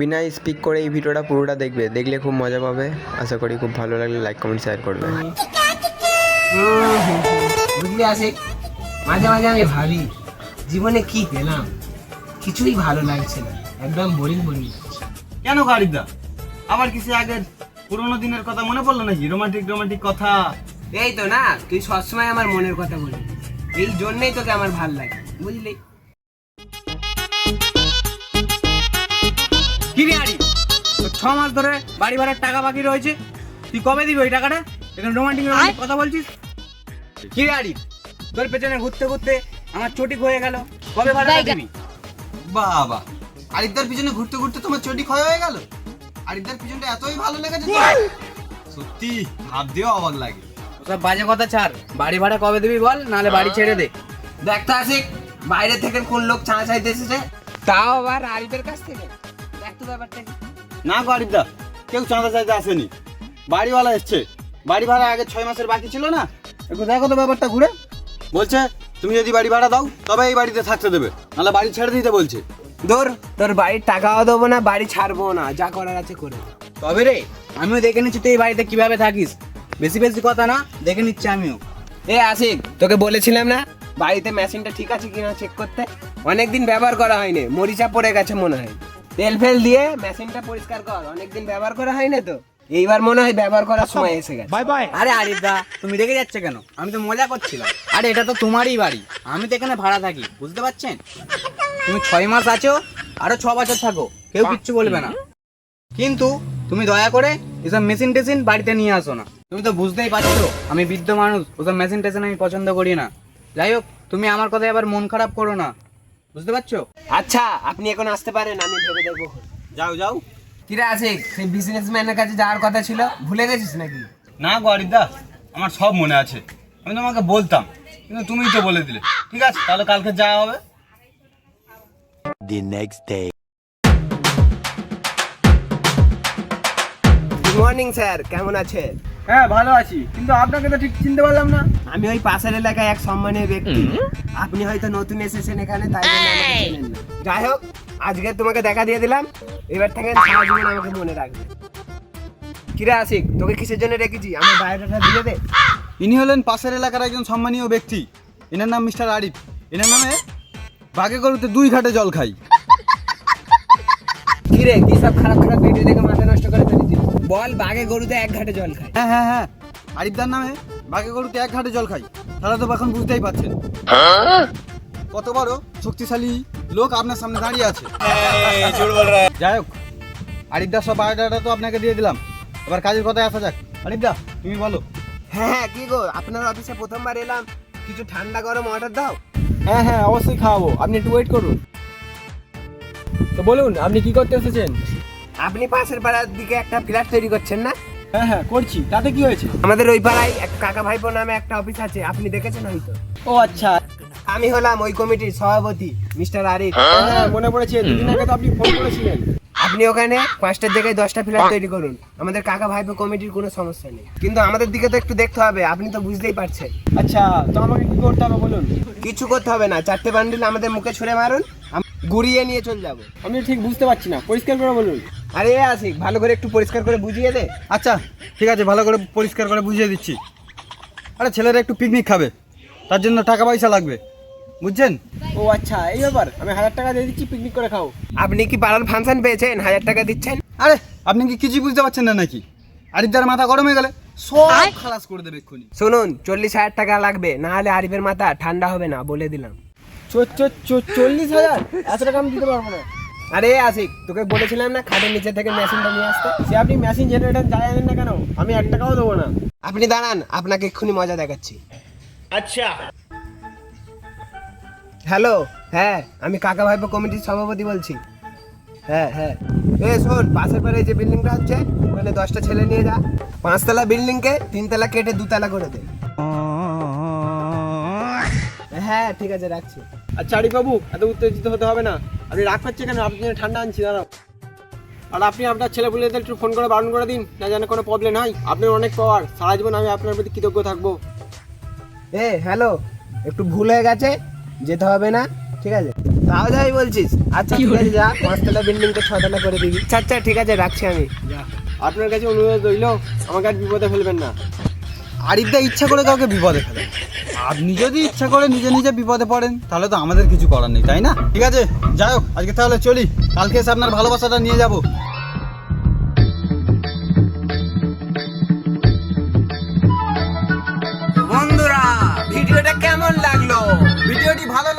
বিনা speak করে এই ভিডিওটা পুরোটা দেখবে। দেখলে খুব মজা পাবে। আশা করি খুব ভালো লাগলে লাইক কমেন্ট শেয়ার করবে। বুঝলি আসে মাঝে মাঝে আমি ভাবি জীবনে কি পেলাম? কিছুই ভালো লাগছে না। একদম বোরিং বোরিং কেন গাড়িদা আবার কিছু আগের পুরোনো দিনের কথা মনে পড়ল নাকি? রোমান্টিক রোমান্টিক কথা? এই তো না তুই সবসময় আমার মনের কথা বলি এই জন্যই তোকে আমার ভালো লাগে বুঝলি? কি রে আরি তোর ছ মাস ধরে বাড়ি ভাড়ার টাকা বাকি রয়েছে। তুই কবে দিবি ওই টাকাটা? এখানে রোমান্টিক রোমান্টিক কথা বলছিস? কি রে আরি তোর পেছনে ঘুরতে ঘুরতে আমার চটি হয়ে গেল। কবে ভাড়াটা দিবি? বাবা আরিফদার পিছনে ঘুরতে ঘুরতে তোমার চটি ক্ষয় হয়ে গেল? আরিফদার পিছনটা এতই ভালো লেগেছে? সত্যি ভাবতেও অবাক লাগে। ওসব বাজে কথা ছাড়। বাড়ি ভাড়া কবে দিবি বল? নাহলে বাড়ি ছেড়ে দে। দেখ তো আসিক বাইরে থেকে কোন লোক ছাড়া চাইতে এসেছে? তাও আবার আরিফের কাছ থেকে? তো ব্যাপারটা কি। না গো আরিফদা কেউ চাঁদা চাইতে আসেনি। বাড়িওয়ালা এসছে। বাড়ি ভাড়া আগে ছয় মাসের বাকি ছিল না? একটু দেখো তো ব্যাপারটা ঘুরে। বলছে তুমি যদি বাড়ি ভাড়া দাও তবে এই বাড়িতে থাকতে দেবে। নাহলে বাড়ি ছেড়ে দিতে বলছে। ধর তোর বাড়ির টাকাও দেবো না বাড়ি ছাড়বো না যা করার আছে করে। তবে রে আমিও দেখে নিচ্ছি তুই এই বাড়িতে কীভাবে থাকিস। বেশি বেশি কথা না দেখে নিচ্ছি আমিও। এ আসিক তোকে বলেছিলাম না? বাড়িতে মেশিনটা ঠিক আছে কিনা চেক করতে? অনেকদিন ব্যবহার করা হয়নি মরিচা পড়ে গেছে মনে হয়। তেল ফেল দিয়ে মেশিনটা পরিষ্কার কর অনেকদিন ব্যবহার করা হয়নি তো। এইবার মনে হয় ব্যবহার করার সময় এসে গেছে। Bye bye. আরে আরিফ দা তুমি রেগে যাচ্ছে কেন? আমি তো মজা করছিলাম। আরে এটা তো তোমারই বাড়ি। আমি তো এখানে ভাড়া থাকি বুঝতে পারছেন? তুমি ছয় মাস আছো আরও ছ বছর থাকো কেউ কিচ্ছু বলবে না। কিন্তু তুমি দয়া করে এসব মেশিন টেশিন বাড়িতে নিয়ে আসো না। তুমি তো বুঝতেই পারছ আমি বৃদ্ধ মানুষ ওসব মেশিন টেশিন আমি পছন্দ করি না। যাই হোক তুমি আমার কথায় আবার মন খারাপ করো না। বুঝতে পারছ? আচ্ছা আপনি এখন আসতে পারেন আমি ভেবে দেখব যাও যাও। কিরে আসিক সেই বিজনেসম্যানের কাছে যাওয়ার কথা ছিল। ভুলে গেছিস নাকি? না গো আরিফদা আমার সব মনে আছে। আমি তোমাকে বলতাম কিন্তু তুমিই তো বলে দিলে। ঠিক আছে তাহলে কালকে যাওয়া হবে। The next day good morning sir কেমন আছেন? হ্যাঁ ভালো আছি। কিন্তু আপনাকে তো ঠিক চিনতে পারলাম না। আমি ওই পাশের এলাকায় এক সম্মানীয় ব্যক্তি। আপনি হয়তো নতুন এসেছেন এখানে তাই জন্য আমাকে চেনেন না। যাই হোক আজকে তোমাকে দেখা দিয়ে দিলাম। এবার থেকে সারা জীবন আমাকে মনে রাখবে। কিরে আসিক তোকে কিসের জন্য রেখেছি? আমার বায়োডাটা দিয়ে দে। ইনি হলেন পাশের এলাকার একজন সম্মানীয় ব্যক্তি। এনার নাম মিস্টার আরিফ। এনার নামে বাঘে গরুতে দুই ঘাটে জল খাই। কিরে কি সব খারাপ খারাপ ভিডিও দেখে মাথা নষ্ট করে ফেলেছিস? বল বাঘে গরুতে এক ঘাটে জল খায়। হ্যাঁ হ্যাঁ হ্যাঁ। আরিফদার নামে বাঘে গরুতে এক ঘাটে জল খাই তারা তো এখন বুঝতেই পারছেন। কত বড় শক্তিশালী লোক আপনার সামনে দাঁড়িয়ে আছে। যাই হোক আরিফদার সব বায়োডাটা তো আপনাকে দিয়ে দিলাম। এবার কাজের কথায় আসা যাক। আরিফদা তুমি বলো। হ্যাঁ হ্যাঁ কি গো আপনার অফিসে প্রথমবার এলাম। কিছু ঠান্ডা গরম অর্ডার দাও। হ্যাঁ হ্যাঁ অবশ্যই খাওয়াবো। আপনি একটু ওয়েট করুন। তো বলুন আপনি কি করতে এসেছেন? আপনি পাশের পাড়ার দিকে একটা ফ্ল্যাট তৈরি করছেন না? হ্যাঁ হ্যাঁ করছি। তাতে কি হয়েছে? আমাদের ওই পাড়ায় এক কাকা ভাইপো নামে একটা অফিস আছে আপনি দেখেছেন হয়তো? ও আচ্ছা। আমি হলাম ওই কমিটির সভাপতি মিস্টার আরিফ। হ্যাঁ মনে পড়েছে দুদিন আগে তো আপনি ফোন করেছিলেন। আপনি ওখানে পাঁচটার জায়গায় দশটা ফ্ল্যাট তৈরি করুন। আমাদের কাকা ভাইপো কমিটির কোনো সমস্যা নেই। কিন্তু আমাদের দিকে তো একটু দেখতে হবে আপনি তো বুঝতেই পারছেন। আচ্ছা তো আমাকে কি করতে হবে বলুন? কিছু করতে হবে না চারটে বান্ডিল আমাদের মুখে ছুঁড়ে মারুন গুড়িয়ে নিয়ে চলে যাব। আমি ঠিক বুঝতে পারছি না পরিষ্কার করে বলুন। আরে আসিক ভালো করে একটু পরিষ্কার করে বুঝিয়ে দে। আচ্ছা ঠিক আছে ভালো করে পরিষ্কার করে বুঝিয়ে দিচ্ছি। আরে ছেলেরা একটু পিকনিক খাবে তার জন্য টাকা পয়সা লাগবে। বুঝছেন? ও আচ্ছা এই ব্যাপার আমি হাজার টাকা দিয়ে দিচ্ছি পিকনিক করে খাও। আপনি কি পাড়ার ফাংশন পেয়েছেন? হাজার টাকা দিচ্ছেন? আরে আপনি কি কিছুই বুঝতে পারছেন না নাকি? আরিফদার মাথা গরম হয়ে গেলে সব খালাস করে দেবে এক্ষুনি। শুনুন চল্লিশ হাজার টাকা লাগবে না হলে আরিফের মাথা ঠান্ডা হবে না বলে দিলাম। চল্লিশ হাজার? এত টাকা আমি দিতে পারব না। আরে আসিক তোকে বলেছিলাম না খাটের নিচে থেকে মেশিনটা নিয়ে আসতে? সে আপনি মেশিন জেনারেটর যাই আনেন না কেন? আমি এক টাকাও দেবো না। আপনি দাঁড়ান আপনাকে এক্ষুনি মজা দেখাচ্ছি। আচ্ছা। হ্যালো হ্যাঁ আমি কাকা ভাইপো কমিটির সভাপতি বলছি। হ্যাঁ হ্যাঁ। এ শোন পাশের পাড়ে যে বিল্ডিংটা হচ্ছে ওখানে দশটা ছেলে নিয়ে যা। পাঁচতলা বিল্ডিংকে তিনতলা কেটে দুতলা করে দে। হ্যাঁ ঠিক আছে রাখছি। আচ্ছা আরিফ বাবু এত উত্তেজিত হতে হবে না। আপনি রাগ পাচ্ছে কেন? আপনি জন্য ঠান্ডা আনছি দাঁড়াও। আর আপনি আপনার ছেলে পুলেদের একটু ফোন করে বারণ করে দিন না যেন কোনো প্রবলেম হয়। আপনার অনেক পাওয়ার সারা জীবন আমি আপনার প্রতি কৃতজ্ঞ থাকব। এ হ্যালো একটু ভুল হয়ে গেছে যেতে হবে না ঠিক আছে? তাও যাই বলছিস? আচ্ছা ঠিক আছে যা পাঁচতলা বিল্ডিংটা ছতলা করে দিবি। আচ্ছা আচ্ছা ঠিক আছে রাখছি আমি। যা। আপনার কাছে অনুরোধ রইল আমাকে আর বিপদে ফেলবেন না। আরিফদা ইচ্ছা করে কাউকে বিপদে ফেলে। আপনি যদি ইচ্ছা করে নিজে নিজে বিপদে পড়েন, তাহলে তো আমাদের কিছু করার নেই, তাই না? ঠিক আছে, যাই হোক, আজকে তাহলে চলি। কালকে এসে আপনার ভালোবাসাটা নিয়ে যাব। ভিডিওটা কেমন লাগল? ভিডিওটি ভালো